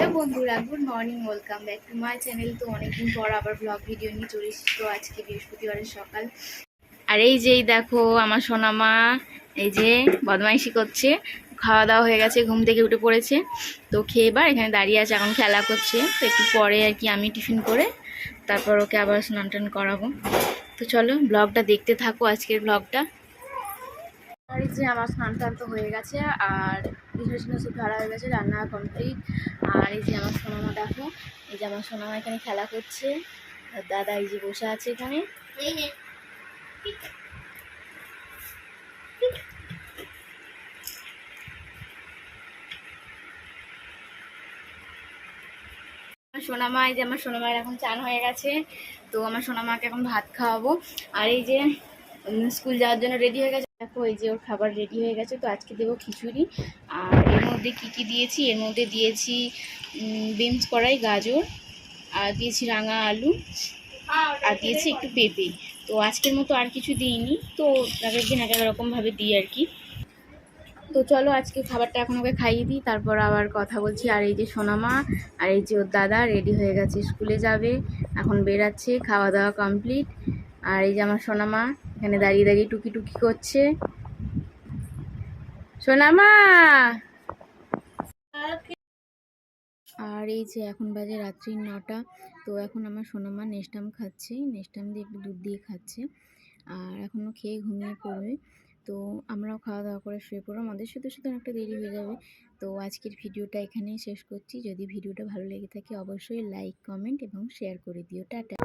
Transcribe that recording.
Hello বন্ধুরা good morning welcome back to my channel তো অনেকদিন পর আবার ব্লগ ভিডিও নিয়ে চলে এসেছি, তো আজকে বৃহস্পতিবারের সকাল। আর এই যেই দেখো আমার সোনামা, এই যে বদমাইশি করছে। খাওয়া দাওয়া হয়ে গেছে, ঘুম থেকে উঠে পড়েছে। তো খেয়ে এবার এখানে দাঁড়িয়ে আছে, এখন খেলা করছে। তো একটু পরে আর কি আমি টিফিন করে তারপর ওকে আবার স্নান টান করাবো। তো চলো ব্লগটা দেখতে থাকো আজকের ব্লগটা আর যে আমার স্নান টান তো হয়ে গেছে, আর বিছানা সব ধরা হয়ে গেছে, রান্না কমপ্লিট আর এই যে আমার সোনামা দেখো, এই যে আমার সোনামা এখানে খেলা করছে। দাদা এই যে বসে আছে এখানে। সোনামা, এই যে আমার সোনামায়ের এখন চান হয়ে গেছে, তো আমার সোনামাকে এখন ভাত খাওয়াবো। আর এই যে স্কুল যাওয়ার জন্য রেডি হয়ে গেছে। দেখো, এই যে ওর খাবার রেডি হয়ে গেছে, তো আজকে দেবো খিচুড়ি। আর এর মধ্যে কি কি দিয়েছি? এর মধ্যে দিয়েছি বিনস কড়াই, গাজর, আর দিয়েছি রাঙা আলু, আর দিয়েছি একটু পেঁপে। তো আজকের মতো আর কিছু দিইনি, তো এক একদিন এক এক রকমভাবে দিই আর কি। তো চলো, আজকে খাবারটা এখন ওকে খাইয়ে দিই, তারপর আবার কথা বলছি। আর এই যে সোনামা, আর এই যে ওর দাদা রেডি হয়ে গেছে, স্কুলে যাবে, এখন বেরাচ্ছে, খাওয়া দাওয়া কমপ্লিট আর এই যে আমার সোনামা, এখানে দাঁড়িয়ে দাঁড়িয়ে টুকি টুকি করছে। সোনামা! আর এই যে এখন বাজে রাত্রি নটা, তো এখন আমার সোনামা নেস্টাম খাচ্ছে নেস্টাম দিয়ে একটু দুধ দিয়ে খাচ্ছে, আর এখনও খেয়ে ঘুমিয়ে পড়বে। তো আমরাও খাওয়া দাওয়া করে শুয়ে পড়ব, আমাদের শুধু শুধু অনেকটা দেরি হয়ে যাবে। তো আজকের ভিডিওটা এখানেই শেষ করছি, যদি ভিডিওটা ভালো লেগে থাকে অবশ্যই লাইক কমেন্ট এবং শেয়ার করে দিও। টাটা!